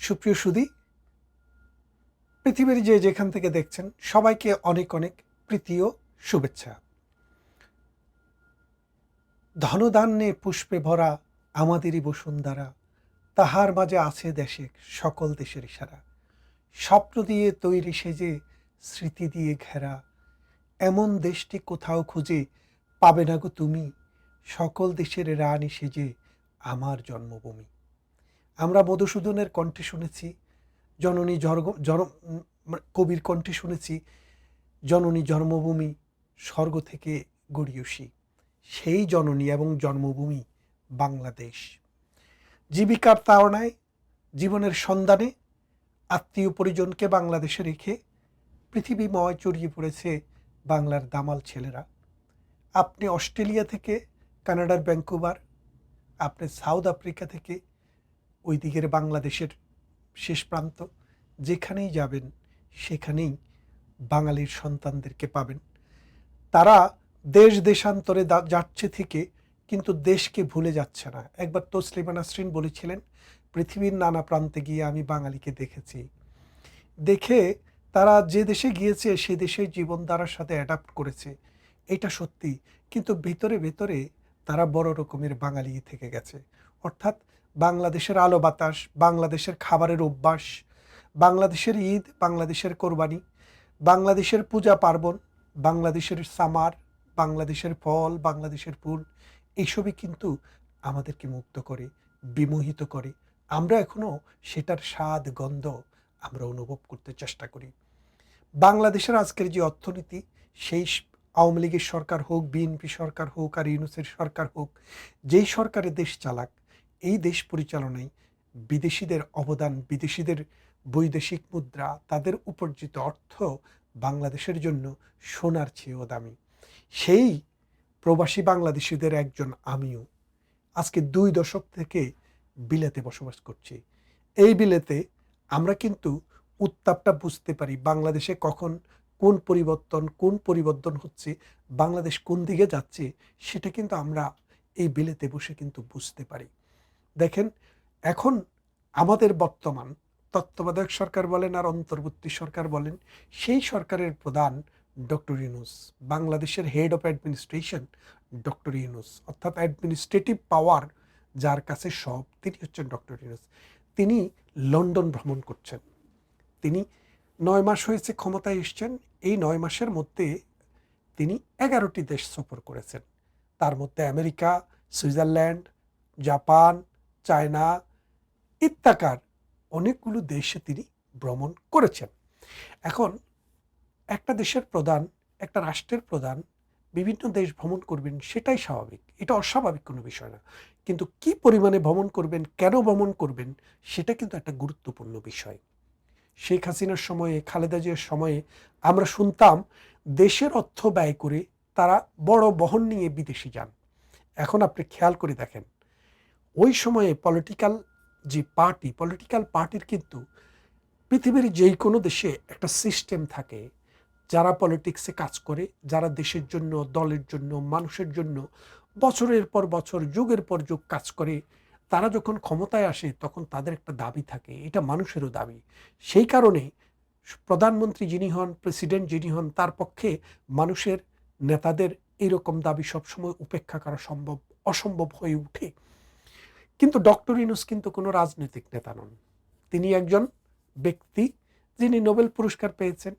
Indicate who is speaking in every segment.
Speaker 1: সুপ্রিয় সুদী পৃথিবীর যে যেখান থেকে দেখছেন, সবাইকে অনেক অনেক প্রীতি ও শুভেচ্ছা। ধনধান্যে পুষ্পে ভরা আমাদেরই বসুন্ধরা, তাহার মাঝে আছে দেশে সকল দেশের ইশারা। স্বপ্ন দিয়ে তৈরি সেজে, স্মৃতি দিয়ে ঘেরা। এমন দেশটি কোথাও খুঁজে পাবে না গো তুমি, সকল দেশের রানী সেজে আমার জন্মভূমি। আমরা মধুসূদনের কণ্ঠে শুনেছি, জননী জর্গ মানে কবির কণ্ঠে শুনেছি, জননী জন্মভূমি স্বর্গ থেকে গড়িয়সী সেই জননী এবং জন্মভূমি বাংলাদেশ। জীবিকার তাড়নায়, জীবনের সন্ধানে আত্মীয় পরিজনকে বাংলাদেশে রেখে পৃথিবীময় চড়িয়ে পড়েছে বাংলার দামাল ছেলেরা। আপনি অস্ট্রেলিয়া থেকে, কানাডার ভ্যাঙ্কুভার আপনি সাউথ আফ্রিকা থেকে ওই দিকের বাংলাদেশের শেষ প্রান্ত। যেখানেই যাবেন, সেখানেই বাঙালির সন্তানদেরকে পাবেন। তারা দেশ দেশান্তরে যাচ্ছে থেকে কিন্তু দেশকে ভুলে যাচ্ছে না। একবার তসলিমা নাসরিন বলেছিলেন, পৃথিবীর নানা প্রান্তে গিয়ে আমি বাঙালিকে দেখেছি। দেখে তারা যে দেশে গিয়েছে, সে দেশের জীবনধারার সাথে অ্যাডাপ্ট করেছে। এটা সত্যি। কিন্তু ভেতরে ভেতরে তারা বড় রকমের বাঙালি থেকে গেছে। অর্থাৎ বাংলাদেশের আলো বাতাস, বাংলাদেশের খাবারের অভ্যাস, বাংলাদেশের ঈদ, বাংলাদেশের কোরবানি, বাংলাদেশের পূজা পার্বণ, বাংলাদেশের সামার, বাংলাদেশের ফল, বাংলাদেশের ফুল এইসবই কিন্তু আমাদেরকে মুক্ত করে, বিমোহিত করে। আমরা এখনও সেটার স্বাদ, গন্ধ আমরা অনুভব করতে চেষ্টা করি। বাংলাদেশের আজকের যে অর্থনীতি, সেই আওয়ামী লীগের সরকার হোক, বিএনপি সরকার হোক আর ইউনুসের সরকার হোক, যেই সরকারের দেশ চালাক এই দেশ পরিচালনায় বিদেশিদের অবদান, বিদেশিদের বৈদেশিক মুদ্রা, তাদের উপার্জিত অর্থ বাংলাদেশের জন্য সোনার চেয়েও দামি। সেই প্রবাসী বাংলাদেশিদের একজন আমিও আজকে দুই দশক থেকে বিলেতে বসবাস করছি। এই বিলেতে আমরা কিন্তু উত্তাপটা বুঝতে পারি বাংলাদেশে কখন কোন পরিবর্তন কোন পরিবর্তন হচ্ছে, বাংলাদেশ কোন দিকে যাচ্ছে, সেটা কিন্তু আমরা এই বিলেতে বসে কিন্তু বুঝতে পারি। দেখেন, এখন আমাদের বর্তমান তত্ত্বাবধায়ক সরকার বলেন আর অন্তর্বর্তী সরকার বলেন, সেই সরকারের প্রধান ডক্টর ইউনুস, বাংলাদেশের head of administration doctor Yunus, অর্থাৎ অ্যাডমিনিস্ট্রেটিভ পাওয়ার যার কাছে সব, তিনি হচ্ছেন ডক্টর ইউনুস। তিনি লন্ডন ভ্রমণ করছেন। তিনি নয় মাস হয়েছে ক্ষমতায় এসছেন। এই নয় মাসের মধ্যে তিনি এগারোটি দেশ সফর করেছেন। তার মধ্যে আমেরিকা, সুইজারল্যান্ড, জাপান চায়না ইত্যাকার অনেকগুলো দেশে তিনি ভ্রমণ করেছেন। এখন একটা দেশের প্রধান, একটা রাষ্ট্রের প্রধান বিভিন্ন দেশ ভ্রমণ করবেন সেটাই স্বাভাবিক। এটা অস্বাভাবিক কোনো বিষয় না। কিন্তু কি পরিমাণে ভ্রমণ করবেন, কেন ভ্রমণ করবেন, সেটা কিন্তু একটা গুরুত্বপূর্ণ বিষয়। শেখ হাসিনার সময়ে, খালেদা জিয়ার সময়ে আমরা শুনতাম দেশের অর্থ ব্যয় করে তারা বড় বহন নিয়ে বিদেশে যান। এখন আপনি খেয়াল করে দেখেন ওই সময়ে পলিটিক্যাল যে পার্টি পলিটিক্যাল পার্টির কিন্তু পৃথিবীর যেই কোনো দেশে একটা সিস্টেম থাকে, যারা পলিটিক্সে কাজ করে, যারা দেশের জন্য, দলের জন্য, মানুষের জন্য বছরের পর বছর, যুগের পর যুগ কাজ করে, তারা যখন ক্ষমতায় আসে তখন তাদের একটা দাবি থাকে, এটা মানুষেরও দাবি। সেই কারণে প্রধানমন্ত্রী যিনি হন প্রেসিডেন্ট যিনি হন, তার পক্ষে মানুষের, নেতাদের এরকম দাবি সবসময় উপেক্ষা করা সম্ভব, অসম্ভব হয়ে ওঠে। কিন্তু ডক্টর ইনুস কিন্তু কোনো রাজনৈতিক নেতা নন। তিনি একজন ব্যক্তি যিনি নোবেল পুরস্কার পেয়েছেন,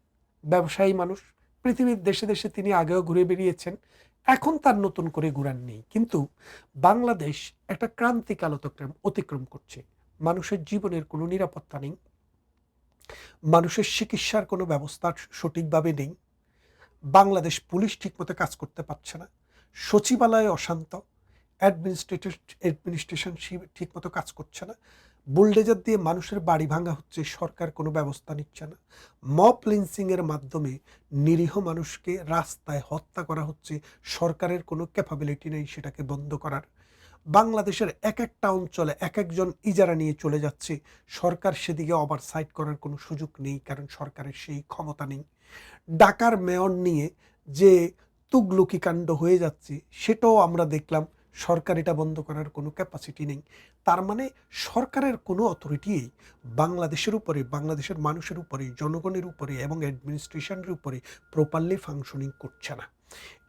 Speaker 1: ব্যবসায়ী মানুষ। পৃথিবীর দেশে দেশে তিনি আগেও ঘুরে বেরিয়েছেন এখন তার নতুন করে ঘুরান নেই। কিন্তু বাংলাদেশ একটা ক্রান্তিকাল অতিক্রম অতিক্রম করছে। মানুষের জীবনের কোনো নিরাপত্তা নেই। মানুষের চিকিৎসার কোনো ব্যবস্থা সঠিকভাবে নেই। বাংলাদেশ পুলিশ ঠিকমতো কাজ করতে পারছে না। সচিবালয়ে অশান্ত। অ্যাডমিনিস্ট্রেটিভ অ্যাডমিনিস্ট্রেশন ঠিকমতো কাজ করছে না। বুলডেজার দিয়ে মানুষের বাড়ি ভাঙা হচ্ছে, সরকার কোনো ব্যবস্থা নিচ্ছে না। মব লিন্সিংয়ের মাধ্যমে নিরীহ মানুষকে রাস্তায় হত্যা করা হচ্ছে, সরকারের কোনো ক্যাপাবিলিটি নেই সেটাকে বন্ধ করার। বাংলাদেশের এক একটা অঞ্চলে এক একজন ইজারা নিয়ে চলে যাচ্ছে, সরকার সেদিকে ওভারসাইট করার কোনো সুযোগ নেই, কারণ সরকারের সেই ক্ষমতা নেই। ডাকার মেয়র নিয়ে যে তুগলুকি কাণ্ড হয়ে যাচ্ছে, সেটাও আমরা দেখলাম। সরকার এটা বন্ধ করার কোনো ক্যাপাসিটি নেই। তার মানে সরকারের কোনো অথরিটি বাংলাদেশের উপরে, বাংলাদেশের মানুষের উপরে, জনগণের উপরে এবং অ্যাডমিনিস্ট্রেশনের উপরে প্রপারলি ফাংশনিং করছে না।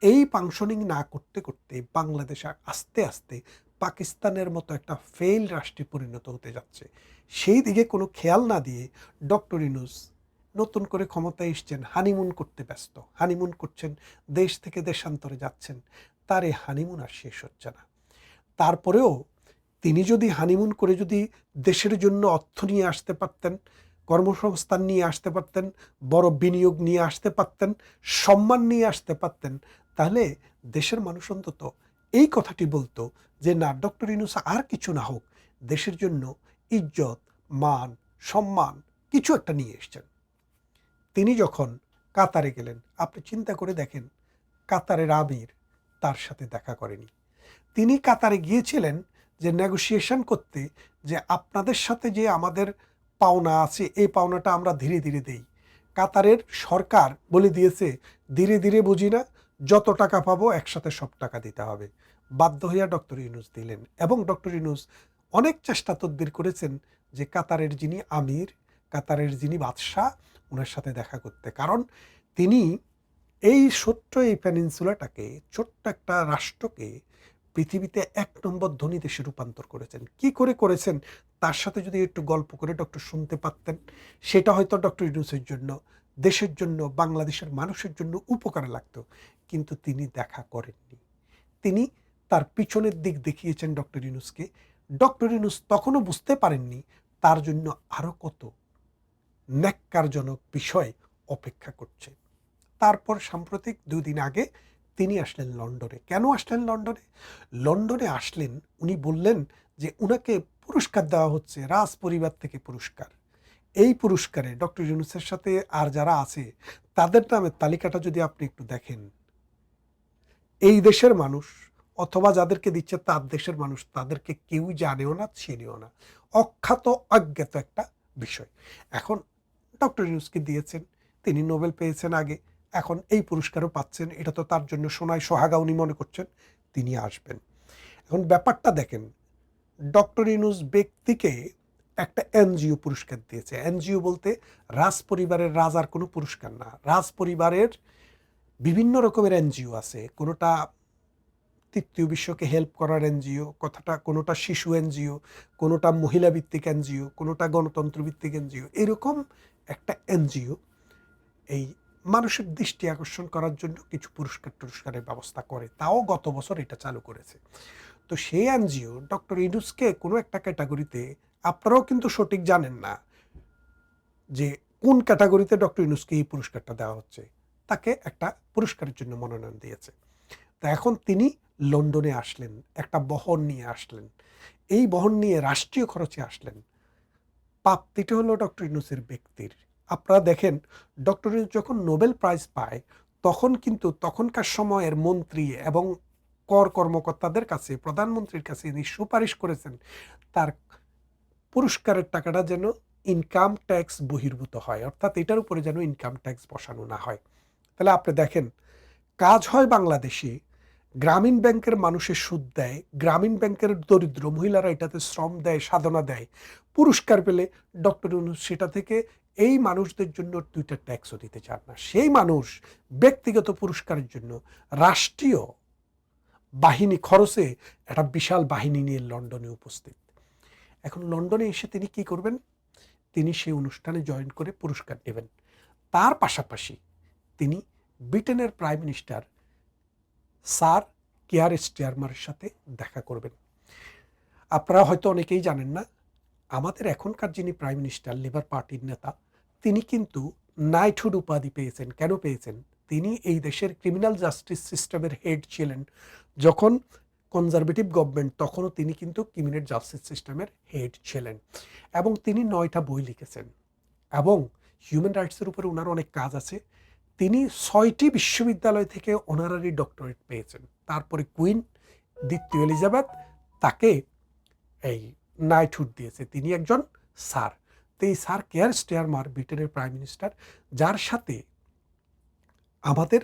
Speaker 1: এই ফাংশনিং না করতে করতে বাংলাদেশ আস্তে আস্তে পাকিস্তানের মতো একটা ফেল রাষ্ট্রে পরিণত হতে যাচ্ছে। সেই দিকে কোনো খেয়াল না দিয়ে ডক্টর ইনুস নতুন করে ক্ষমতায় এসছেন হানিমুন করতে ব্যস্ত। হানিমুন করছেন, দেশ থেকে দেশান্তরে যাচ্ছেন। তার এই হানিমুন আর শেষ হচ্ছে না। তারপরেও তিনি যদি হানিমুন করে যদি দেশের জন্য অর্থ নিয়ে আসতে পারতেন, কর্মসংস্থান নিয়ে আসতে পারতেন, বড় বিনিয়োগ নিয়ে আসতে পারতেন, সম্মান নিয়ে আসতে পারতেন, তাহলে দেশের মানুষ অন্তত এই কথাটি বলতো যে, না, ডক্টর ইনুস আর কিছু না হোক, দেশের জন্য ইজ্জত, মান, সম্মান কিছু একটা নিয়ে এসছেন। তিনি যখন কাতারে গেলেন, আপনি চিন্তা করে দেখেন, কাতারের আমির তার সাথে দেখা করেনি। তিনি কাতারে গিয়েছিলেন যে নেগোসিয়েশন করতে যে আপনাদের সাথে যে আমাদের পাওনা আছে, এই পাওনাটা আমরা ধীরে ধীরে দেই। কাতারের সরকার বলে দিয়েছে, ধীরে ধীরে বুঝি না, যত টাকা পাবো একসাথে সব টাকা দিতে হবে। বাধ্য হইয়া ডক্টর ইউনুস দিলেন এবং ডক্টর ইউনুস অনেক চেষ্টা তদবির করেছেন যে কাতারের যিনি আমির, কাতারের যিনি বাদশাহ ওনার সাথে দেখা করতে। কারণ তিনি এই ছোট্ট এই প্যানিনসুলাটাকে ছোট্ট একটা রাষ্ট্রকে পৃথিবীতে এক নম্বর ধনী দেশে রূপান্তর করেছেন। কি করে করেছেন? তার সাথে যদি একটু গল্প করে ডক্টর শুনতে পারতেন। সেটা হয়তো ডক্টর ইউনুসের জন্য, দেশের জন্য, বাংলাদেশের মানুষের জন্য উপকারে লাগত। কিন্তু তিনি দেখা করেননি। তিনি তার পিছনের দিক দেখিয়েছেন ডক্টর ইউনুসকে। ডক্টর ইউনুস তখনও বুঝতে পারেননি তার জন্য আরও কত ন্যাক্কারজনক বিষয় অপেক্ষা করছে। তারপর সাম্প্রতিক দুদিন আগে তিনি আসলেন লন্ডনে। কেন আসলেন লন্ডনে? লন্ডনে আসলেন, উনি বললেন যে উনাকে পুরস্কার দেওয়া হচ্ছে, রাজ পরিবার থেকে পুরস্কার। এই পুরস্কারে ডক্টর ইউনুসের সাথে আর যারা আছে, তাদের নামের তালিকাটা যদি আপনি একটু দেখেন। এই দেশের মানুষ, অথবা যাদেরকে দিচ্ছে তার দেশের মানুষ, তাদেরকে কেউ জানেও না, চেনেও না। অখ্যাত, অজ্ঞাত একটা বিষয়। এখন ডক্টর ইউনুসকে দিয়েছেন, তিনি নোবেল পেয়েছেন আগে। এখন এই পুরস্কারও পাচ্ছেন, এটা তো তার জন্য সোনায় সোহাগা উনি মনে করছেন, তিনি আসবেন। এখন ব্যাপারটা দেখেন, ডক্টর ইউনুস ব্যক্তিকে একটা এনজিও পুরস্কার দিয়েছে। এনজিও বলতে রাজ পরিবারের রাজার কোনো পুরস্কার না, রাজ পরিবারের বিভিন্ন রকমের এনজিও আছে। কোনোটা তৃতীয় বিশ্বকে হেল্প করার এনজিও, কথাটা কোনোটা শিশু এনজিও, কোনোটা মহিলা ভিত্তিক এনজিও, কোনোটা গণতন্ত্র ভিত্তিক এনজিও, এরকম একটা এনজিও এই মানুষের দৃষ্টি আকর্ষণ করার জন্য কিছু পুরস্কার টুরস্কারের ব্যবস্থা করে। তাও গত বছর এটা চালু করেছে। তো সেই এনজিও ডক্টর ইনুসকে কোনো একটা ক্যাটাগরিতে, আপনারাও কিন্তু সঠিক জানেন না যে কোন ক্যাটাগরিতে ডক্টর ইনুসকে এই পুরস্কারটা দেওয়া হচ্ছে। তাকে একটা পুরস্কারের জন্য মনোনয়ন দিয়েছে। তা এখন তিনি লন্ডনে আসলেন, একটা বহন নিয়ে আসলেন। এই বহন নিয়ে রাষ্ট্রীয় খরচে আসলেন। প্রাপ্তিটা হলো ডক্টর ইনুসের ব্যক্তির আপনারা দেখেন ডক্টর যখন নোবেল প্রাইজ পায়, তখন কিন্তু তখনকার সময়ের মন্ত্রী এবং কর কর্মকর্তাদের কাছে, প্রধানমন্ত্রীর কাছে তিনি সুপারিশ করেছেন, তার পুরস্কারের টাকাটা যেন ইনকাম ট্যাক্স বহির্ভূত হয়। অর্থাৎ এটার উপরে যেন ইনকাম ট্যাক্স বসানো না হয়। তাহলে আপনি দেখেন, কাজ হয় বাংলাদেশে, গ্রামীণ ব্যাংকের মানুষের সুদ দেয়, গ্রামীণ ব্যাংকের দরিদ্র মহিলারা এটাতে শ্রম দেয়, সাধনা দেয়, পুরস্কার পেলে ডক্টর সেটা থেকে এই মানুষদের জন্য টুইটার ট্যাক্সও দিতে চান না। সেই মানুষ ব্যক্তিগত পুরস্কারের জন্য রাষ্ট্রীয় বাহিনী খরচে একটা বিশাল বাহিনী নিয়ে লন্ডনে উপস্থিত। এখন লন্ডনে এসে তিনি কি করবেন? তিনি সেই অনুষ্ঠানে জয়েন করে পুরস্কার নেবেন। তার পাশাপাশি তিনি ব্রিটেনের প্রাইম মিনিস্টার স্যার কেয়ার স্টিয়ারমারের সাথে দেখা করবেন। আপনারা হয়তো অনেকেই জানেন না, আমাদের এখনকার যিনি প্রাইম মিনিস্টার, লেবার পার্টির নেতা তিনি কিন্তু নাইটহুড উপাধি পেয়েছেন। কেন পেয়েছেন? তিনি এই দেশের ক্রিমিনাল জাস্টিস সিস্টেমের হেড ছিলেন। যখন কনজারভেটিভ গভর্নমেন্ট তখনও তিনি কিন্তু ক্রিমিনাল জাস্টিস সিস্টেমের হেড ছিলেন। এবং তিনি নয়টা বই লিখেছেন। এবং হিউম্যান রাইটসের উপরে ওনার অনেক কাজ আছে। তিনি ছয়টি বিশ্ববিদ্যালয় থেকে অনারারি ডক্টরেট পেয়েছেন। তারপরে কুইন দ্বিতীয় এলিজাবেথ তাকে এই নাইটহুড দিয়েছে। তিনি একজন স্যার এই স্যার কেয়ার স্টেয়ারমার ব্রিটেনের প্রাইম মিনিস্টার, যার সাথে আমাদের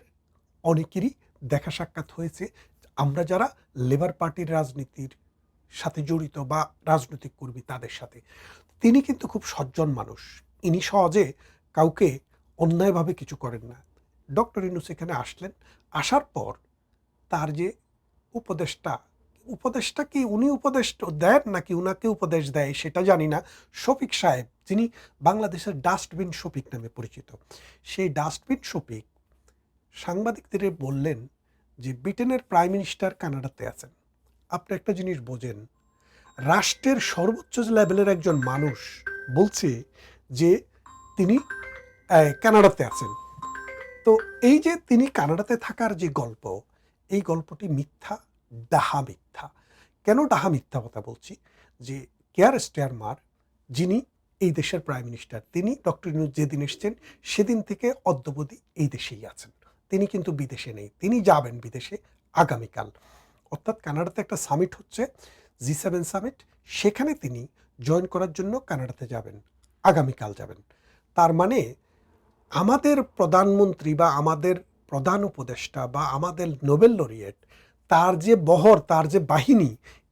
Speaker 1: অনেকেরই দেখা সাক্ষাৎ হয়েছে। আমরা যারা লেবার পার্টির রাজনীতির সাথে জড়িত বা রাজনৈতিক কর্মী তাদের সাথে, তিনি কিন্তু খুব সজ্জন মানুষ। ইনি সহজে কাউকে অন্যায়ভাবে কিছু করেন না। ডক্টর ইনুস এখানে আসলেন। আসার পর তার যে উপদেশটা উপদেশটা কি উনি উপদেশ দেন নাকি উনাকে উপদেশ দেয় সেটা জানি না। শফিক সাহেব, যিনি বাংলাদেশের ডাস্টবিন শফিক নামে পরিচিত, সেই ডাস্টবিন শফিক সাংবাদিকদের বললেন যে ব্রিটেনের প্রাইম মিনিস্টার কানাডাতে আছেন। আপনি একটা জিনিস বোঝেন, রাষ্ট্রের সর্বোচ্চ লেভেলের একজন মানুষ বলছে যে তিনি কানাডাতে আছেন। তো এই যে তিনি কানাডাতে থাকার যে গল্প, এই গল্পটি মিথ্যা? ডাহা মিথ্যা। কেন ডাহা মিথ্যা কথা বলছি? যে কেয়ার স্টেয়ারমার, যিনি এই দেশের প্রাইম মিনিস্টার তিনি ডক্টর ইউনুস যেদিন এসছেন, সেদিন থেকে অদ্যবধি এই দেশেই আছেন। তিনি কিন্তু বিদেশে নেই। তিনি যাবেন বিদেশে আগামীকাল। অর্থাৎ কানাডাতে একটা সামিট হচ্ছে জি সেভেন সামিট সেখানে তিনি জয়েন করার জন্য কানাডাতে যাবেন, আগামীকাল যাবেন। তার মানে আমাদের প্রধানমন্ত্রী বা আমাদের প্রধান উপদেষ্টা বা আমাদের নোবেল লরিয়েট তার যে বহর, তার যে বাহিনী,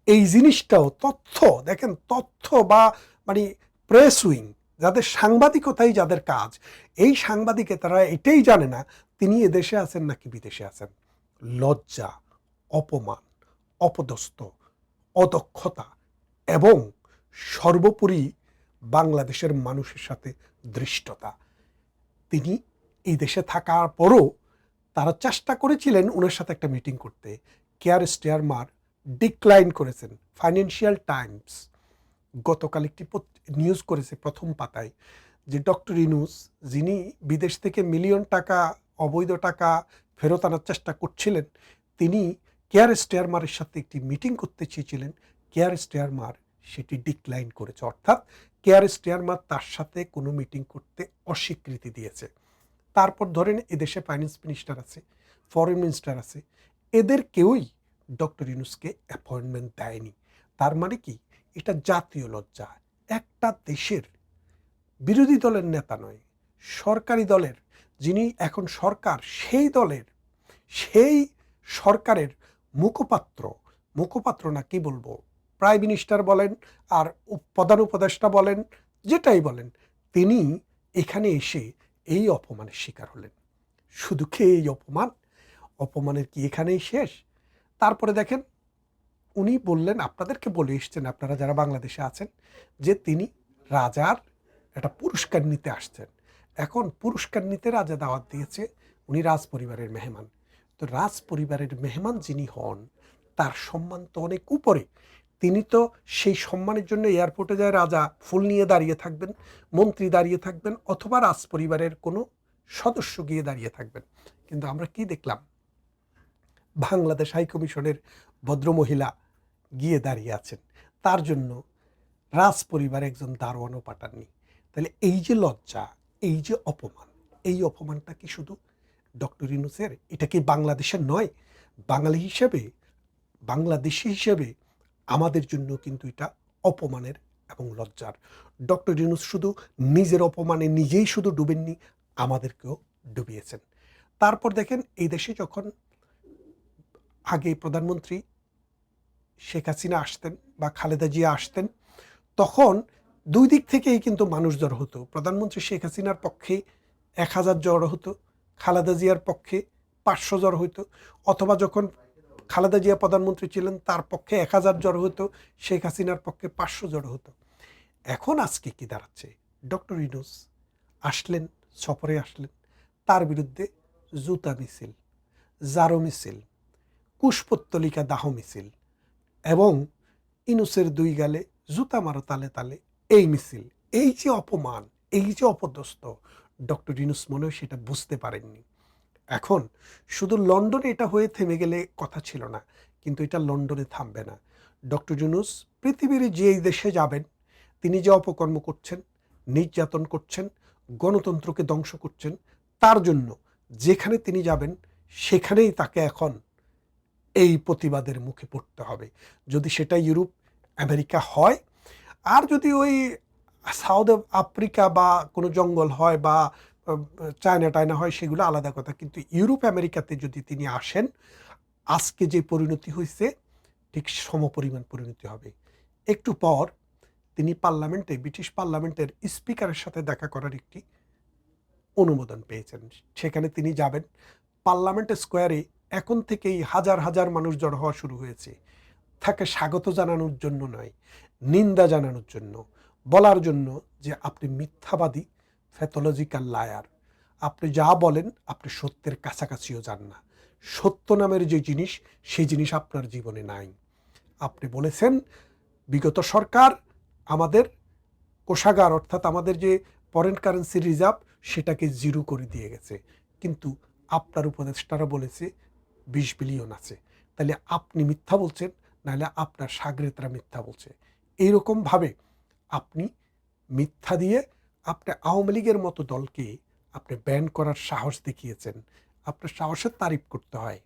Speaker 1: এই জিনিসটাও তথ্য, দেখেন, তথ্য বা মানে প্রেস উইং যাদের সাংবাদিকতাই যাদের কাজ, এই সাংবাদিকে তারা এটাই জানে না, তিনি এদেশে আছেন নাকি বিদেশে আছেন। লজ্জা, অপমান, অপদস্থ, অদক্ষতা এবং সর্বোপরি বাংলাদেশের মানুষের সাথে দৃষ্টতা। তিনি এই দেশে থাকার পরও তারা চেষ্টা করেছিলেন ওনার সাথে একটা মিটিং করতে কেয়ার স্টেয়ারমার ডিক্লাইন করেছেন ফাইন্যান্সিয়াল টাইমস গতকাল একটি নিউজ করেছে প্রথম পাতায় যে ডক্টর ইনুস, যিনি বিদেশ থেকে মিলিয়ন টাকা, অবৈধ টাকা ফেরত আনার চেষ্টা করছিলেন, তিনি কেয়ার স্টেয়ারমারের সাথে একটি মিটিং করতে চেয়েছিলেন। কেয়ার স্টেয়ারমার সেটি ডিক্লাইন করেছে, অর্থাৎ কেয়ার স্টেয়ারমার তার সাথে কোনো মিটিং করতে অস্বীকৃতি দিয়েছে। তারপর ধরেন এদেশে ফাইন্যান্স মিনিস্টার আছে ফরেন মিনিস্টার আছে এদের কেউই ডক্টর ইউনুসকে অ্যাপয়েন্টমেন্ট দেয়নি। তার মানে কি? এটা জাতীয় লজ্জা। একটা দেশের বিরোধী দলের নেতা নয়, সরকারি দলের, যিনি এখন সরকার, সেই দলের, সেই সরকারের মুখপাত্র। মুখপাত্র না কি বলব? প্রাইম মিনিস্টার বলেন আর প্রধান উপদেষ্টা বলেন, যেটাই বলেন, তিনি এখানে এসে এই অপমানের শিকার হলেন। শুধু খেয়ে এই অপমান? অপমানের কি এখানেই শেষ? তারপরে দেখেন, উনি বললেন, আপনাদেরকে বলে এসছেন, আপনারা যারা বাংলাদেশে আছেন, যে তিনি রাজার একটা পুরস্কার নিতে আসছেন। এখন পুরস্কার নিতে রাজা দাওয়াত দিয়েছে, উনি রাজ পরিবারের মেহমান। তো রাজ পরিবারের মেহমান যিনি হন, তার সম্মান তো অনেক উপরে। তিনি তো সেই সম্মানের জন্য এয়ারপোর্টে যায় রাজা ফুল নিয়ে দাঁড়িয়ে থাকবেন, মন্ত্রী দাঁড়িয়ে থাকবেন, অথবা রাজ পরিবারের কোনো সদস্য গিয়ে দাঁড়িয়ে থাকবেন। কিন্তু আমরা কি দেখলাম? বাংলাদেশ হাই কমিশনের ভদ্রমহিলা গিয়ে দাঁড়িয়ে আছেন। তার জন্য রাজ পরিবার একজন দারোয়ানও পাঠাননি। তাহলে এই যে লজ্জা, এই যে অপমান, এই অপমানটা কি শুধু ডক্টর ইনুসের এটা কি বাংলাদেশের নয়? বাঙালি হিসেবে, বাংলাদেশি হিসেবে আমাদের জন্য কিন্তু এটা অপমানের এবং লজ্জার। ডক্টর ইউনুস শুধু নিজের অপমানে নিজেই শুধু ডুবেননি, আমাদেরকেও ডুবিয়েছেন। তারপর দেখেন এই দেশে যখন আগে প্রধানমন্ত্রী শেখ হাসিনা আসতেন বা খালেদা জিয়া আসতেন, তখন দুই দিক থেকেই কিন্তু মানুষ জড়ো হতো। প্রধানমন্ত্রী শেখ হাসিনার পক্ষে এক হাজার জড়ো হতো, খালেদা জিয়ার পক্ষে পাঁচশো জড়ো হতো অথবা যখন খালেদা জিয়া প্রধানমন্ত্রী ছিলেন, তার পক্ষে এক হাজার জড়ো হতো, শেখ হাসিনার পক্ষে পাঁচশো জড়ো হতো। এখন আজকে কি দাঁড়াচ্ছে? ডক্টর ইনুস আসলেন, সফরে আসলেন, তার বিরুদ্ধে জুতা মিছিল, জারো মিছিল কুশপত্তলিকা দাহ মিছিল এবং ইনুসের দুই গালে জুতা মারো তালে তালে এই মিছিল, এই যে অপমান, এই যে অপদস্থ। ডক্টর ইনুস মনে হয় সেটা বুঝতে পারেননি। এখন শুধু লন্ডনে এটা হয়ে থেমে গেলে কথা ছিল না, কিন্তু এটা লন্ডনে থামবে না। ডক্টর ইউনুস পৃথিবীর যে দেশে যাবেন, তিনি যে অপকর্ম করছেন, নির্যাতন করছেন, গণতন্ত্রকে ধ্বংস করছেন, তার জন্য যেখানে তিনি যাবেন, সেখানেই তাকে এখন এই প্রতিবাদের মুখে পড়তে হবে। যদি সেটা ইউরোপ, আমেরিকা হয়, আর যদি ওই সাউথ আফ্রিকা বা কোনো জঙ্গল হয় বা চায়না টায়না হয়, সেগুলো আলাদা কথা। কিন্তু ইউরোপ, আমেরিকাতে যদি তিনি আসেন, আজকে যে পরিণতি হয়েছে ঠিক সমপরিমাণ পরিণতি হবে। একটু পর তিনি পার্লামেন্টে, ব্রিটিশ পার্লামেন্টের স্পিকারের সাথে দেখা করার একটি অনুমোদন পেয়েছেন। সেখানে তিনি যাবেন। পার্লামেন্ট স্কোয়ারে এখন থেকেই হাজার হাজার মানুষ জড়ো হওয়া শুরু হয়েছে। তাকে স্বাগত জানানোর জন্য নয়, নিন্দা জানানোর জন্য। বলার জন্য যে আপনি মিথ্যাবাদী ফ্যাথোলজিক্যাল লায়ার আপনি যা বলেন, আপনি সত্যের কাছাকাছিও যান না। সত্য নামের যে জিনিস সেই জিনিস আপনার জীবনে নাই। আপনি বলেছেন, বিগত সরকার আমাদের কোষাগার, অর্থাৎ আমাদের যে ফরেন কারেন্সি রিজার্ভ সেটাকে জিরো করে দিয়ে গেছে। কিন্তু আপনার উপদেষ্টারা বলেছে বিশ বিলিয়ন আছে। তাহলে আপনি মিথ্যা বলছেন, নাহলে আপনার সাগরেতরা মিথ্যা বলছে। এইরকমভাবে আপনি মিথ্যা দিয়ে আপনি আওয়ামী লীগের মতো দলকে আপনি ব্যান করার সাহস দেখিয়েছেন। আপনার সাহসের তারিফ করতে হয়।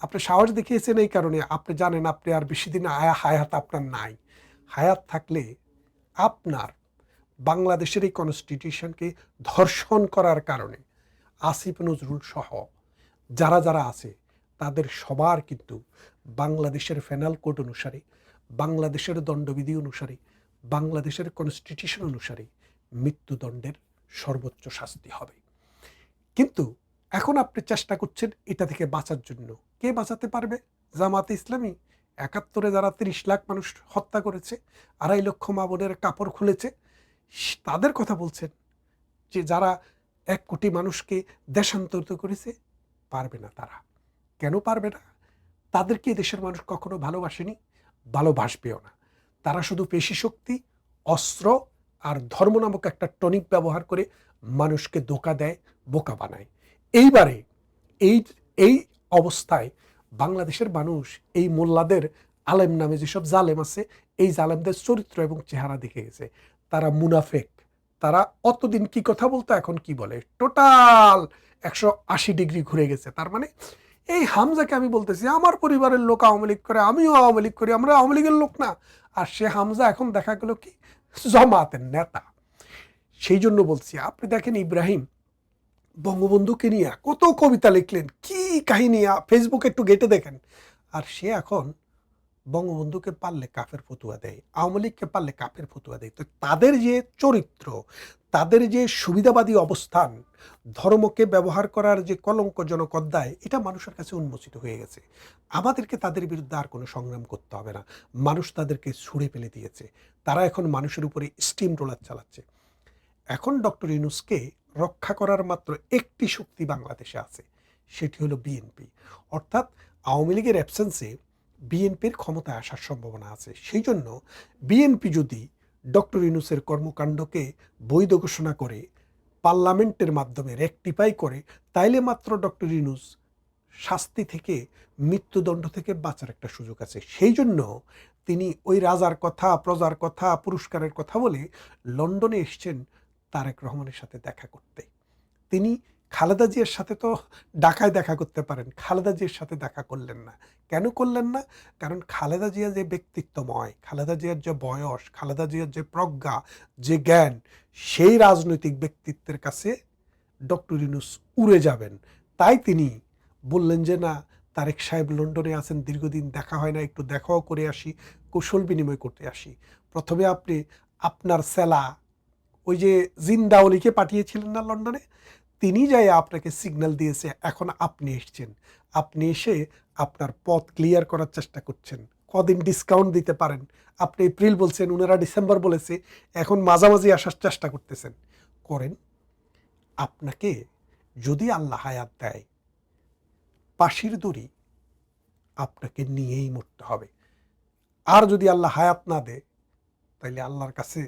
Speaker 1: আপনি সাহস দেখিয়েছেন এই কারণে। আপনি জানেন, আপনি আর বেশি দিন আয়া হায়াত আপনার নাই। হায়াত থাকলে আপনার বাংলাদেশের এই কনস্টিটিউশনকে ধর্ষণ করার কারণে আসিফ নজরুল সহ যারা যারা আছে তাদের সবার কিন্তু বাংলাদেশের ফেনাল কোড অনুসারে, বাংলাদেশের দণ্ডবিধি অনুসারে, বাংলাদেশের কনস্টিটিউশন অনুসারে মৃত্যুদণ্ডের সর্বোচ্চ শাস্তি হবে। কিন্তু এখন আপনি চেষ্টা করছেন এটা থেকে বাঁচার জন্য। কে বাঁচাতে পারবে? জামাতে ইসলামী। একাত্তরে যারা তিরিশ লাখ মানুষ হত্যা করেছে, আড়াই লক্ষ মা বোনের কাপড় খুলেছে তাদের কথা বলছেন যে যারা এক কোটি মানুষকে দেশান্তরিত করেছে, পারবে না তারা। কেন পারবে না? তাদেরকে দেশের মানুষ কখনো ভালোবাসেনি, ভালোবাসবেও না। তারা শুধু পেশি শক্তি, অস্ত্র আর ধর্ম নামক একটা টনিক ব্যবহার করে মানুষকে ধোকা দেয়, বোকা বানায়। এইবারে এই এই অবস্থায় বাংলাদেশের মানুষ এই মোল্লাদের আলেম নামে যেসব জালেম আছে, এই জালেমদের চরিত্র এবং চেহারা দেখে গেছে। তারা মুনাফেক। তারা অতদিন কি কথা বলতো, এখন কি বলে? টোটাল একশো আশি ডিগ্রি ঘুরে গেছে। তার মানে এই হামজাকে আমি বলতেছি, আমার পরিবারের লোক আওয়ামী লীগ করে, আমিও আওয়ামী লীগ করি, আমরা আওয়ামী লীগের লোক না। আর সে হামজা এখন দেখা গেল কি? জমাতের নেতা। সেই জন্য বলছি, আপনি দেখেন ইব্রাহিম, বঙ্গবন্ধুকে নিয়ে কত কবিতা লিখলেন, কি কাহিনী ফেসবুকে একটু গেটে দেখেন। আর সে এখন বঙ্গবন্ধুকে পারলে কাফের ফতুয়া দেয়, আওয়ামী লীগকে পারলে কাফের ফতুয়া দেয়। তো তাদের যে চরিত্র, তাদের যে সুবিধাবাদী অবস্থান, ধর্মকে ব্যবহার করার যে কলঙ্কজনক অধ্যায়, এটা মানুষের কাছে উন্মোচিত হয়ে গেছে। আমাদেরকে তাদের বিরুদ্ধে আর কোনো সংগ্রাম করতে হবে না। মানুষ তাদেরকে ছুঁড়ে ফেলে দিয়েছে। তারা এখন মানুষের উপরে স্টিম রোলার চালাচ্ছে। এখন ডক্টর ইউনুসকে রক্ষা করার মাত্র একটি শক্তি বাংলাদেশে আছে, সেটি হলো বিএনপি। অর্থাৎ আওয়ামী লীগের অ্যাবসেন্সে বিএনপির ক্ষমতায় আসার সম্ভাবনা আছে। সেই জন্য বিএনপি যদি ডক্টর ইউনুসের কর্মকাণ্ডকে বৈধ ঘোষণা করে, পার্লামেন্টের মাধ্যমে রেকটিফাই করে, তাইলে মাত্র ডক্টর ইউনুস শাস্তি থেকে, মৃত্যুদণ্ড থেকে বাঁচার একটা সুযোগ আছে। সেই জন্য তিনি ওই রাজার কথা, প্রজার কথা, পুরস্কারের কথা বলে লন্ডনে এসছেন তারেক রহমানের সাথে দেখা করতে। তিনি খালেদা জিয়ার সাথে তো ঢাকায় দেখা করতে পারেন, খালেদা জিয়ার সাথে দেখা করলেন না। কেন করলেন না? কারণ খালেদা জিয়া যে ব্যক্তিত্বময়, খালেদা জিয়ার যে বয়স, খালেদা জিয়ার যে প্রজ্ঞা, যে জ্ঞান, সেই রাজনৈতিক ব্যক্তিত্বের কাছে ডক্টর ইউনুস উড়ে যাবেন। তাই তিনি বললেন যে, না, তারেক সাহেব লন্ডনে আছেন, দীর্ঘদিন দেখা হয় না, একটু দেখাও করে আসি, কৌশল বিনিময় করতে আসি। প্রথমে আপনি আপনার সেলা, ওই যে জিন্দাওলিকে পাঠিয়েছিলেন না লন্ডনে? তিনি যাই আপনাকে সিগন্যাল দিয়েছে, এখন আপনি এসছেন। আপনি এসে আপনার পথ ক্লিয়ার করার চেষ্টা করছেন। কদিন ডিসকাউন্ট দিতে পারেন। আপনি এপ্রিল বলছেন ওনারা ডিসেম্বর বলেছে, এখন মাঝামাঝি আসার চেষ্টা করতেছেন। করেন। আপনাকে যদি আল্লাহ হায়াত দেয়, পাশির দড়ি আপনাকে নিয়েই মরতে হবে। আর যদি আল্লাহ হায়াত না দেয়, তাইলে আল্লাহর কাছে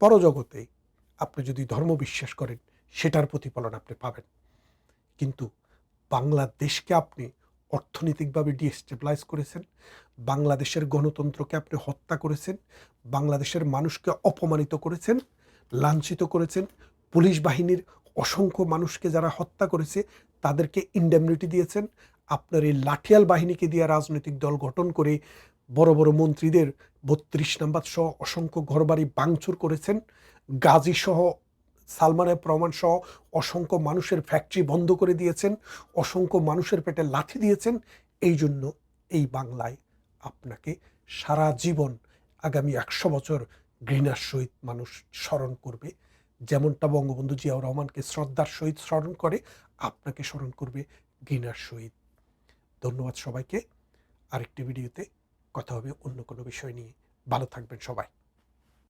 Speaker 1: পরজগতে আপনি যদি ধর্ম বিশ্বাস করেন সেটার প্রতিফলন আপনি পাবেন। কিন্তু বাংলাদেশকে আপনি অর্থনৈতিকভাবে ডিস্টেবলাইজ করেছেন, বাংলাদেশের গণতন্ত্রকে আপনি হত্যা করেছেন, বাংলাদেশের মানুষকে অপমানিত করেছেন, লাঞ্ছিত করেছেন, পুলিশ বাহিনীর অসংখ্য মানুষকে যারা হত্যা করেছে তাদেরকে ইন্ডেমনিটি দিয়েছেন, আপনার এই লাঠিয়াল বাহিনীকে দিয়ে রাজনৈতিক দল গঠন করে বড় বড় মন্ত্রীদের বত্রিশ নাম্বার সহ অসংখ্য ঘরবাড়ি ভাঙচুর করেছেন গাজী সহ সালমানের প্রমাণ সহ অসংখ্য মানুষের ফ্যাক্টরি বন্ধ করে দিয়েছেন, অসংখ্য মানুষের পেটে লাথি দিয়েছেন। এই জন্য এই বাংলায় আপনাকে সারা জীবন আগামী একশো বছর ঘৃণার সহিত মানুষ স্মরণ করবে। যেমনটা বঙ্গবন্ধু জিয়াউর রহমানকে শ্রদ্ধার সহিত স্মরণ করে, আপনাকে স্মরণ করবে ঘৃণার সহিত। ধন্যবাদ সবাইকে। আরেকটি ভিডিওতে কথা হবে অন্য কোনো বিষয় নিয়ে। ভালো থাকবেন সবাই।